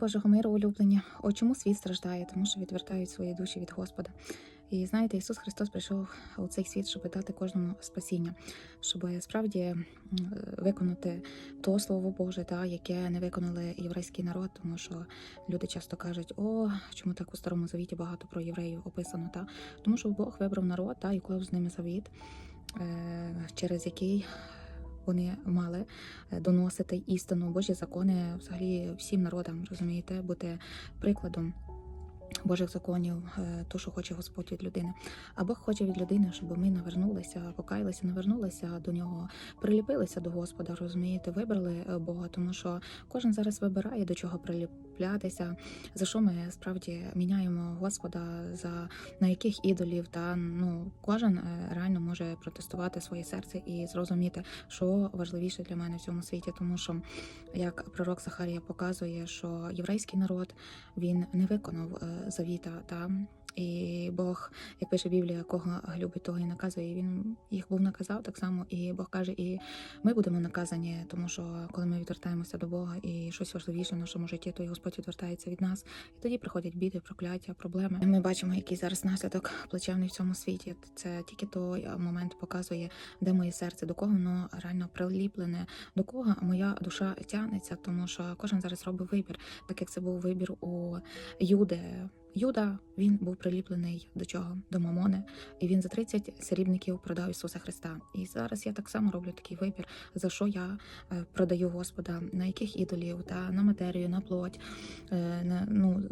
Божого миру улюблення. О чому світ страждає? Тому що відвертають свої душі від Господа. І знаєте, Ісус Христос прийшов у цей світ, щоб дати кожному спасіння, щоб справді виконати то слово Боже, та яке не виконали єврейський народ, тому що люди часто кажуть, о, чому так у старому завіті багато про євреїв описано, та тому що Бог вибрав народ, та і уклав з ними завіт, е, через який вони мали е, доносити істину, Божі закони взагалі всім народам, розумієте, бути прикладом. Божих законів, е, то, що хоче Господь від людини. А Бог хоче від людини, щоб ми навернулися, покаялися, навернулися до нього, приліпилися до Господа, розумієте, вибрали е, Бога, тому що кожен зараз вибирає до чого приліплятися, за що ми справді міняємо Господа, за на яких ідолів, та ну кожен е, реально може протестувати своє серце і зрозуміти, що важливіше для мене в цьому світі, тому що як пророк Захарія показує, що єврейський народ він не виконав завіта та. І Бог, як пише Біблія, кого любить, того і наказує. І Він їх був наказав так само, і Бог каже, і ми будемо наказані, тому що коли ми відвертаємося до Бога і щось важливіше в нашому житті, то і Господь відвертається від нас. І тоді приходять біди, прокляття, проблеми. Ми бачимо, який зараз наслідок плачевний в цьому світі. Це тільки той момент показує, де моє серце, до кого воно реально приліплене, до кого моя душа тягнеться, тому що кожен зараз робить вибір, так як це був вибір у Юди. Юда він був приліплений до чого? До Мамони, і він за 30 срібників продав Ісуса Христа. І зараз я так само роблю такий вибір, за що я е, продаю Господа, на яких ідолів, та на матерію, на плоть. е, На, ну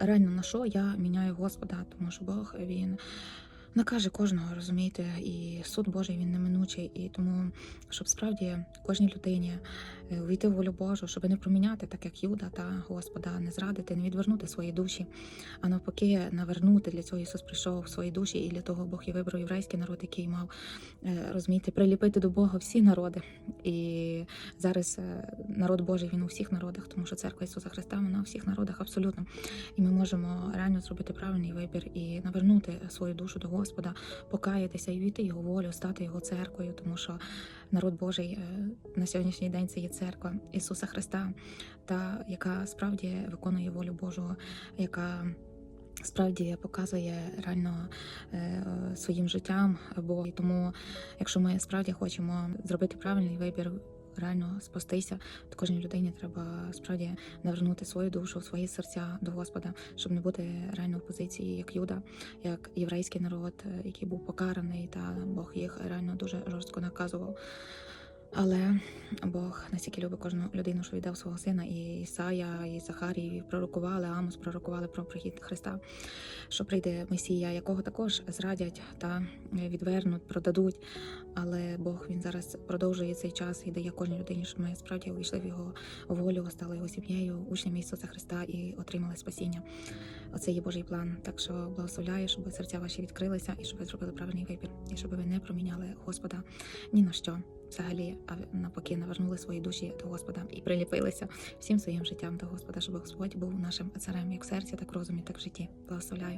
реально на що я міняю Господа, тому що Бог він. Накаже кожного, розумієте, і суд Божий він неминучий, і тому, щоб справді кожній людині е, увійти в волю Божу, щоб не проміняти, так як Юда та Господа, не зрадити, не відвернути свої душі, а навпаки, навернути для цього Ісус прийшов в свої душі, і для того Бог і вибрав єврейський народ, який мав е, розумієте, приліпити до Бога всі народи. І зараз е, народ Божий він у всіх народах, тому що церква Ісуса Христа вона у всіх народах абсолютно. І ми можемо реально зробити правильний вибір і навернути свою душу до Господа, покаятися і війти його волю, стати його церквою, тому що народ Божий е, на сьогоднішній день це є церква Ісуса Христа, та яка справді виконує волю Божого, яка Справді показує реально е, своїм життям, бо і тому, якщо ми справді хочемо зробити правильний вибір, реально спастися, то кожній людині треба справді навернути свою душу, свої серця до Господа, щоб не бути реально в позиції як Юда, як єврейський народ, е, який був покараний, та Бог їх реально дуже жорстко наказував. Але Бог настільки любить кожну людину, що віддав свого сина, і Ісая, і Захарій пророкували, Амос пророкували про прихід Христа, що прийде Месія, якого також зрадять та відвернуть, продадуть. Але Бог він зараз продовжує цей час і дає кожній людині, щоб ми справді увійшли в його волю, стали його сім'єю, учнями Ісуса Христа і отримали спасіння. Оце є Божий план. Так що благословляю, щоб серця ваші відкрилися і щоб ви зробили правильний вибір, і щоб ви не проміняли Господа ні на що взагалі, навпаки, навернули свої душі до Господа і приліпилися всім своїм життям до Господа, щоб Господь був нашим царем як в серці, так в розумі, так в житті. Благословляю.